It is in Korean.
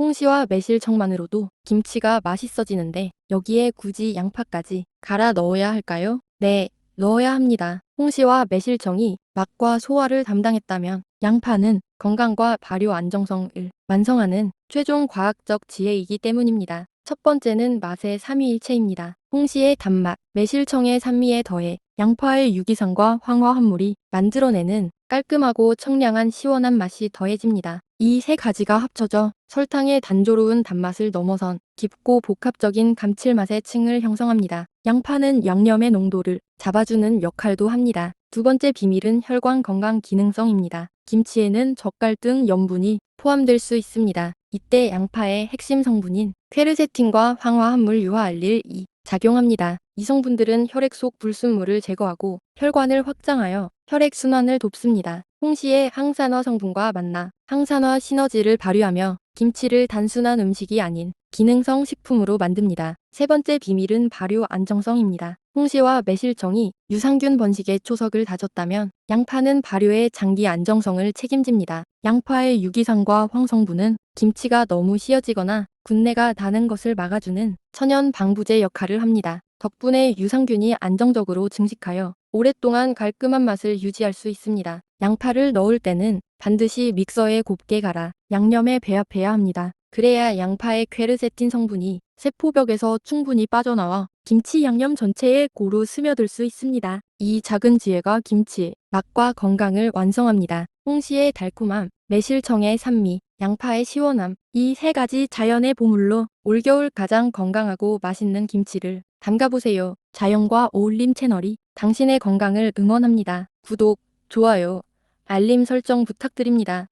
홍시와 매실청만으로도 김치가 맛있어지는데 여기에 굳이 양파까지 갈아 넣어야 할까요? 네, 넣어야 합니다. 홍시와 매실청이 맛과 소화를 담당했다면 양파는 건강과 발효 안정성을 완성하는 최종 과학적 지혜이기 때문입니다. 첫 번째는 맛의 삼위일체입니다. 홍시의 단맛, 매실청의 산미에 더해 양파의 유기산과 황화합물이 만들어내는 깔끔하고 청량한 시원한 맛이 더해집니다. 이 세 가지가 합쳐져 설탕의 단조로운 단맛을 넘어선 깊고 복합적인 감칠맛의 층을 형성합니다. 양파는 양념의 농도를 잡아주는 역할도 합니다. 두 번째 비밀은 혈관 건강 기능성입니다. 김치에는 젓갈 등 염분이 포함될 수 있습니다. 이때 양파의 핵심 성분인 퀘르세틴과 황화합물 유화알릴 2 작용합니다. 이 성분들은 혈액 속 불순물을 제거하고 혈관을 확장하여 혈액 순환을 돕습니다. 홍시의 항산화 성분과 만나 항산화 시너지를 발휘하며 김치를 단순한 음식이 아닌 기능성 식품으로 만듭니다. 세 번째 비밀은 발효 안정성입니다. 홍시와 매실청이 유산균 번식의 초석을 다졌다면 양파는 발효의 장기 안정성을 책임집니다. 양파의 유기산과 황성분은 김치가 너무 씌어지거나 군내가 나는 것을 막아주는 천연 방부제 역할을 합니다. 덕분에 유산균이 안정적으로 증식하여 오랫동안 깔끔한 맛을 유지할 수 있습니다. 양파를 넣을 때는 반드시 믹서에 곱게 갈아 양념에 배합해야 합니다. 그래야 양파의 퀘르세틴 성분이 세포벽에서 충분히 빠져나와 김치 양념 전체에 고루 스며들 수 있습니다. 이 작은 지혜가 김치의 맛과 건강을 완성합니다. 홍시의 달콤함, 매실청의 산미, 양파의 시원함, 이 세 가지 자연의 보물로 올겨울 가장 건강하고 맛있는 김치를 담가보세요. 자연과 어울림 채널이 당신의 건강을 응원합니다. 구독, 좋아요, 알림 설정 부탁드립니다.